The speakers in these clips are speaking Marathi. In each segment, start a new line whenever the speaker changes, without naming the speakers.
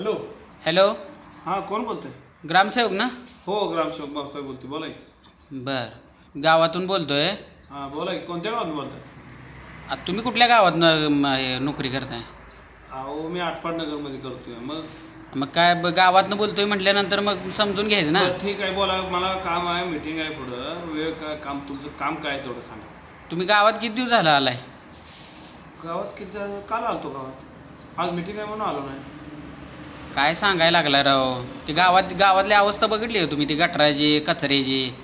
हॅलो.
हॅलो.
हां कोण बोलतोय?
ग्रामसेवक ना?
हो ग्रामसेवक भाऊसाहेब बोलतोय बोला की
बर. गावातून बोलतोय?
हां बोला की कोणत्या गावात बोलताय?
आता तुम्ही कुठल्या गावात नोकरी करताय?
अहो मी आटपाड नगरमध्ये करतोय. मग?
मग काय ब- गावातनं बोलतोय म्हटल्यानंतर मग समजून घ्यायचं ना?
बरं, ठीक आहे. बोला. मला काम आहे मीटिंग आहे पुढं. वेळ काय काम तुमचं काम काय आहे तेवढं सांगा.
तुम्ही गावात किती दिवस झाला आलाय?
गावात किती काल आलतो गावात. आज मीटिंग आहे म्हणून आलो नाही.
काय सांगायला लागलाय राव? ती गावात गावातली अवस्था बघितली तुम्ही? ती गटराची कचऱ्याची?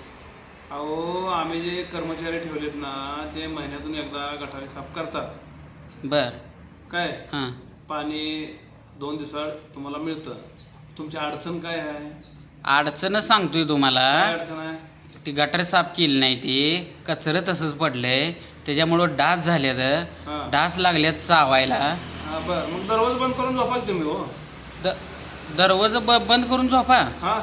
अहो आम्ही जे कर्मचारी ठेवलेत ना ते महिन्यातून एकदा गटारी साफ करतात.
बर.
काय?
हां.
पाणी दोन दिवसात तुम्हाला मिळतं. तुमची अडचण काय आहे?
अडचणच सांगतोय तुम्हाला.
काय अडचण आहे?
ती गटर साफ केली नाही ती. कचरं तसंच पडलंय. त्याच्यामुळं डास झाल्यात
हां.
डास लागल्यात चावायला.
हा बरं. मग दरवाजा बंद करून झोपा की तुम्ही हो.
द दरवाजा ब बंद करून झोपा.
हा.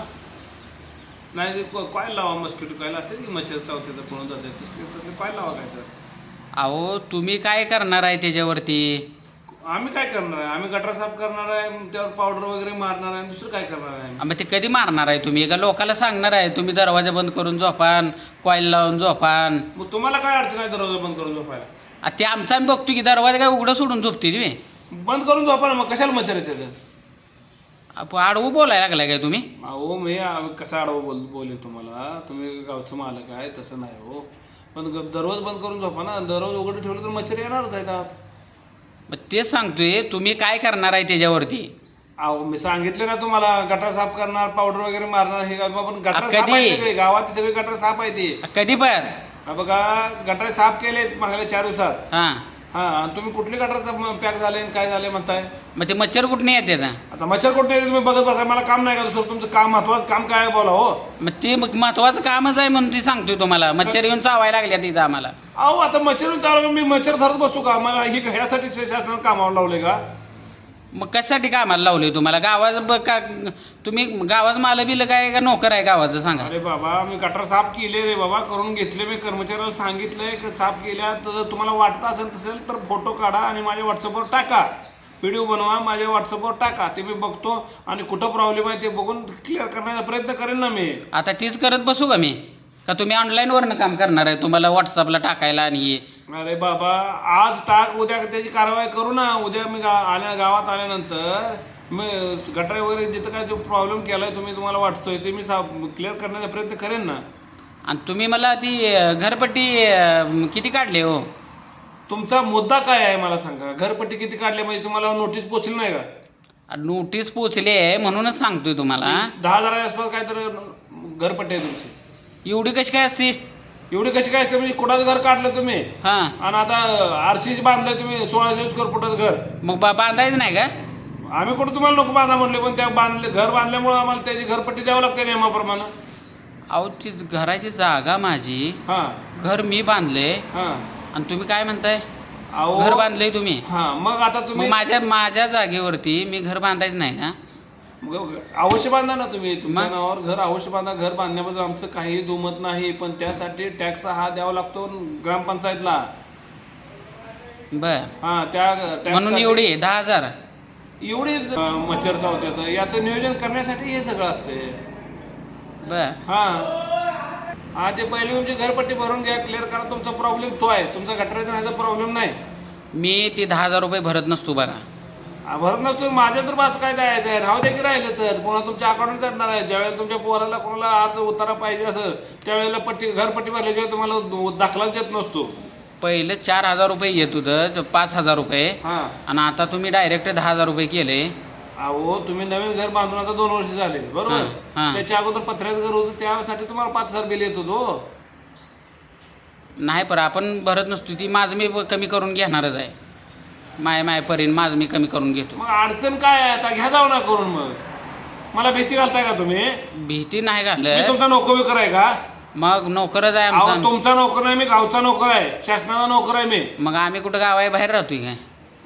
नाही ते को- काय लावा मस्किटो काय असते की मच्छर चावते तर कोण जाते काय लावा काय तर
अहो तुम्ही काय करणार आहे त्याच्यावरती?
आम्ही काय करणार आहे? आम्ही गटर साफ करणार आहे त्यावर पावडर वगैरे मारणार आहे दुसरं काय करणार आहे
आ, मग ते कधी मारणार आहे तुम्ही? एका लोकाला सांगणार आहे तुम्ही दरवाजा बंद करून झोपान कॉईल लावून झोपान
मग तुम्हाला काय अडचण आहे दरवाजा बंद करून झोपायला?
आ, ते आमचा आम्ही बघतो की दरवाजा काय उघडं सोडून झोपते तुम्ही
बंद करून झोपा ना मग कशाला मच्छर येते तर
आप- आडवं बोलायला लागलाय काय तुम्ही?
अहो मी आ- कसा आडवं बोल बोलेन तुम्हाला? तुम्ही गावचं मालक आहे तसं नाही हो. पण ग- दररोज बंद करून झोपा ना. दररोज उघडं ठेवलं तर मच्छर येणारच आहेत आत.
मग तेच सांगतोय तुम्ही काय करणार आहे त्याच्यावरती?
अहो मी सांगितले ना तुम्हाला गटर साफ करणार पावडर वगैरे मारणार हे काय पण गटर साफ
कधी?
आहे सगळे गावात सगळे गटर साफ आहे ते.
कधी पण?
हा बघा गटर साफ केलेत मागल्या चार दिवसात.
हां.
हा आणि तुम्ही कुठले गटर पॅक झाले आणि काय झाले म्हणताय?
मग ते मच्छर कुठं येते ना
आता मच्छर कुठे येते तुम्ही बघत बसा मला काम नाही का दुसरं? तुमचं काम महत्वाचं काम काय आहे बोला हो.
मग ते मग महत्वाचं कामच आहे म्हणून ती सांगतोय तुम्हाला. मच्छर येऊन चावायला लागल्या तिथं आम्हाला.
अहो आता मच्छर चालू मी मच्छर धरत बसू का? मला ही ह्यासाठी शासनानं कामावर लावले का?
मग कशासाठी कामाला लावले तुम्हाला? गावाचं का तुम्ही गावाचं माल बिल काय का नोकर आहे गावाचं सांगा.
अरे बाबा मी गटर साफ केले रे बाबा करून घेतले मी. कर्मचाऱ्याला सांगितलंय की साफ केल्या तर तुम्हाला वाटतं असेल तसेल तर फोटो काढा आणि माझ्या व्हॉट्सअपवर टाका. व्हिडिओ बनवा माझ्या व्हॉट्सअपवर टाका. ते मी बघतो आणि कुठं प्रॉब्लेम आहे ते बघून क्लिअर करण्याचा प्रयत्न करेन ना मी.
आता तीच करत बसू का मी? का तुम्ही ऑनलाईनवरनं काम करणार आहे? तुम्हाला व्हॉट्सअपला टाकायला आणि?
अरे बाबा आज टाक उद्या त्याची कारवाई करू ना. उद्या मी गा आल्या गावात आल्यानंतर मी गटर वगैरे जिथं काय जो प्रॉब्लेम केलाय तुम्ही तुम्हाला वाटतोय ते मी क्लिअर करण्याचा प्रयत्न करेन ना.
आणि तुम्ही मला ती अं, घरपट्टी अं, किती काढली हो?
तुमचा मुद्दा काय आहे मला सांगा? घरपट्टी किती काढली म्हणजे तुम्हाला नोटीस पोचली नाही का?
नोटीस पोचली आहे म्हणूनच सांगतोय तुम्हाला.
दहा हजाराच्या आसपास काय तर घरपट्टी आहे तुमची.
एवढी कशी काय असती?
एवढी कशी काय असते? म्हणजे कुणाचं घर काढलं तुम्ही.
हां.
आणि आता आरसीच बांधलंय तुम्ही सोळाशे स्क्वेअर फुटाचं घर.
मग बा बांधायचं नाही का?
आम्ही कुठं तुम्हाला नको बांधा म्हणले पण त्या बांधले घर बांधल्यामुळे आम्हाला त्याची घरपट्टी द्यावं लागते नियमाप्रमाणे.
अहो ती घराची जागा माझी.
हां.
घर मी बांधले
हां.
आणि तुम्ही काय म्हणताय?
अहो
घर बांधलंय तुम्ही.
हां मग आता
मग
तुम्ही
माझ्या माझ्या जागेवरती मी घर बांधायचं नाही का?
अवश्य बांधा ना तुम्ही. तुमच्या? नावावर घर अवश्य बांधा. घर बांधण्याबद्दल आमचं काही दुमत नाही पण त्यासाठी टॅक्स हा द्यावा लागतो ग्रामपंचायतला.
बर.
हा त्या tax
म्हणून
साठी-
एवढी दहा हजार.
एवढी अं, मच्छर चावतात याचं नियोजन करण्यासाठी हे सगळं असते
बर.
हा. हा ते पहिले तुमची घरपट्टी भरून घ्या क्लिअर करा. तुमचा प्रॉब्लेम तो आहे. तुमचा गटराचा प्रॉब्लेम नाही.
मी ती दहा हजार रुपये भरत नसतो बघा.
भरत नसतो माझ्या तर बाज काय जायचं आहे? राहू दे की राहिलं तर. पुन्हा तुमच्या अकाउंटवर चढणार आहे. ज्यावेळेला तुमच्या पोराला कोणाला अर्ज उतारा पाहिजे असेल त्यावेळेला पट्टी घरपट्टी भरल्याशिवाय तुम्हाला दाखलाच देत नसतो.
पहिलं चार हजार रुपये येत होतं पाच हजार रुपये.
हा.
आणि आता तुम्ही डायरेक्ट दहा हजार रुपये केले.
अहो तुम्ही नवीन घर बांधून आता दोन वर्ष झाले.
हा,
बरोबर?
हा.
त्याच्या अगोदर पत्र्याचं घर होतं त्यासाठी तुम्हाला पाच हजार बिल येत होतो
नाही पर आपण भरत नसतो ती माझं मी कमी करून घेणारच आहे. माय माय परीन माझं मी कमी करून घेतो.
मग अडचण काय आहे? आता घ्या जाऊ ना करून मग. मला भीती घालताय का तुम्ही?
भीती नाही
मी
घालत.
तुमचा नोकर बिकर आहे का?
मग नोकरच आहे
अहो
आमचा.
तुमचा नोकर नाही मी गावचा नोकर आहे. शासनाचा नोकर आहे मी.
मग आम्ही कुठं गावाय बाहेर राहतोय काय?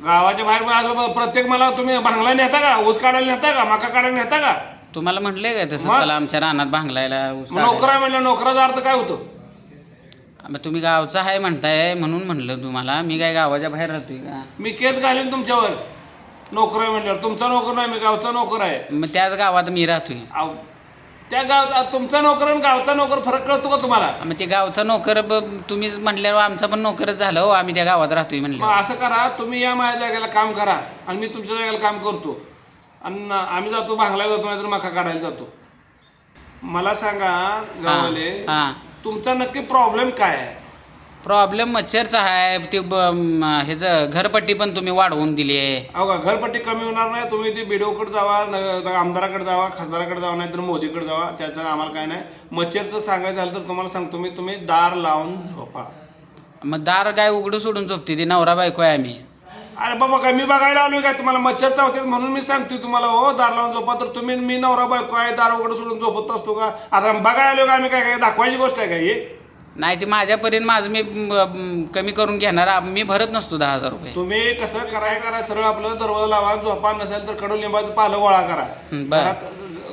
गावाच्या बाहेर प्रत्येक मला तुम्ही भांगला नेता का? ऊस काढायला नेता का? मका काढायला नेता का?
तुम्हाला म्हटलंय का तसं?
मग?
चला आमच्या रानात भांगलायला ऊस
मग नोकर
काढायला.
आहे म्हणलं नोकराचा अर्थ काय होतो?
मग तुम्ही गावचा आहे म्हणताय म्हणून म्हणलं तुम्हाला. मी काय गावाच्या बाहेर राहतोय का?
मी केस घालीन तुमच्यावर. नोकर आहे म्हणल्यावर. तुमचा नोकर नाही मी गावचा नोकर आहे.
मग त्याच गावात मी राहतोय.
त्या गावचा तुमचा नोकर आणि गावचा नोकर फरक कळतो का तुम्हाला?
मग ते गावचा नोकर ब- तुम्ही म्हटल्यावर आमचा पण नोकरच झालं हो. आम्ही त्या गावात राहतोय
मग
म्हणलं
असं करा तुम्ही या माझ्या जागेला काम करा आणि मी तुमच्या जागेला काम करतो. आणि आम्ही जातो भांगला जातो नाहीतर मका काढायला जातो. मला सांगा गावाले
हां.
तुमचा नक्की प्रॉब्लेम काय आहे?
प्रॉब्लेम मच्छरचा आहे. ते ब- म, ह्याचं घरपट्टी पण तुम्ही वाढवून दिली आहे.
अहो का घरपट्टी कमी होणार नाही. तुम्ही ती बीडीओकडे जावा न- न- आमदाराकडे जावा खासदाराकडे जावा नाहीतर मोदीकडे जावा. त्याचं आम्हाला काय नाही. मच्छरचं सांगायचं झालं तर तुम्हाला सांगतो मी तुम्ही दार लावून झोपा.
मग दार काय उघडं सोडून झोपते? ती नवरा बायको आहे आम्ही.
अरे बाबा काय मी बघायला आलोय काय? तुम्हाला मच्छर चावते म्हणून मी सांगतोय तुम्हाला हो. दार लावून झोपा तर तुम्ही मी नवरा बायको आहे दार उघडं सोडून झोपत असतो का? आता बघायला आलोय का आम्ही काय काय दाखवायची गोष्ट आहे का ही?
नाही ते माझ्यापर्यंत माझं मी कमी करून घेणार. आ- मी भरत नसतो दहा हजार रुपये.
तुम्ही कसं कराय करा सरळ आपलं दरवाजा लावा झोपा नसेल तर कडुलिंबाचं पालं गोळा करा.
हं, बरं.
घरात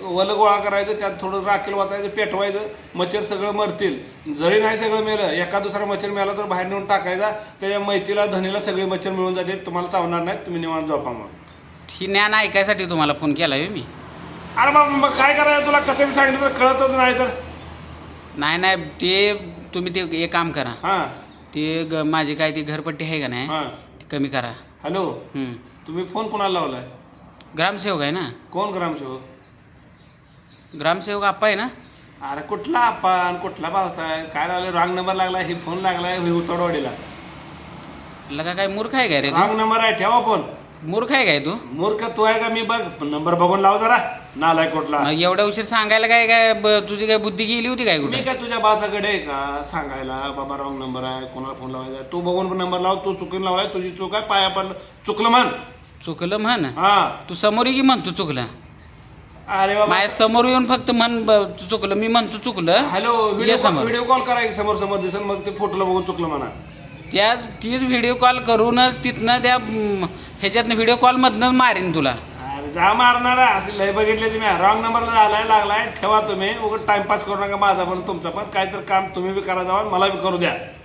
वल गोळा करायचं त्यात थोडं राखेल वाचायचं पेटवायचं मच्छर सगळं मरतील. जरी नाही सगळं मेलं एका दुसरा मच्छर मेला तर बाहेर नेऊन टाकायचा त्याच्या मैतीला धनीला सगळे मच्छर मिळून जाते तुम्हाला चावणार नाहीत तुम्ही निवांत झोपा मग.
ही ज्ञान ऐकायसाठी तुम्हाला फोन केला आहे मी.
अरे बाबा मग काय करायचं? तुला कसं बी सांगितलं तर कळतच नाही तर.
नाही नाही ते तुम्ही ते एक काम करा.
हां.
ते ग माझी काय ती घरपट्टी आहे का नाही?
हां.
ती कमी करा.
हॅलो. तुम्ही फोन कोणाला लावलाय?
ग्रामसेवक आहे ना?
कोण ग्रामसेवक?
ग्रामसेवक आप्पा आहे ना?
अरे कुठला आपण कुठला पावसाळा काय लागलं? रॉंग नंबर लागला हे फोन लागलाय हे उतरवाडीला
लगा काय मूर्ख आहे काय रे तू?
रॉंग नंबर आहे ठेवा फोन.
मूर्ख आहे काय तू?
मूर्ख तू आहे का? मी बघ नंबर बघून लाव जरा. नालाय कुठला.
मग एवढ्या उशीर सांगायला काय काय ब- तुझी काय बुद्धी गेली होती काय
मी
कुठे
काय तुझ्या बाचाकडे आहे का सांगायला बाबा रॉंग नंबर आहे कोणाला फोन लावायचा आहे? तू बघून नंबर लाव तू चुकून लावलाय तुझी चूक आहे पाया पडलं. चुकलं म्हण.
चुकलं म्हण?
हा.
तू समोर ये की म्हण तू चुकलं.
अरे बाबा.
माझ्यासमोर येऊन फक्त म्हण ब- चुकलं मी म्हणतो चुकलं.
हॅलो व्हिडिओ
ये समोर.
व्हिडिओ कॉल करा की समोर समोर दिसेल मग ते फोटोला बघून चुकलं म्हणा.
त्या तीच व्हिडिओ कॉल करूनच तिथनं त्या म, ह्याच्यातनं व्हिडिओ कॉलमधनं मारीन तुला.
अरे जा मारणारा असे लय बघितले तुम्ही. रॉंग नंबरला झालाय लागलाय. ठेवा तुम्ही. उगत टाइमपास करू नका माझा पण तुमचा पण. काहीतरी काम तुम्ही बी करा जावा मला बी करू द्या.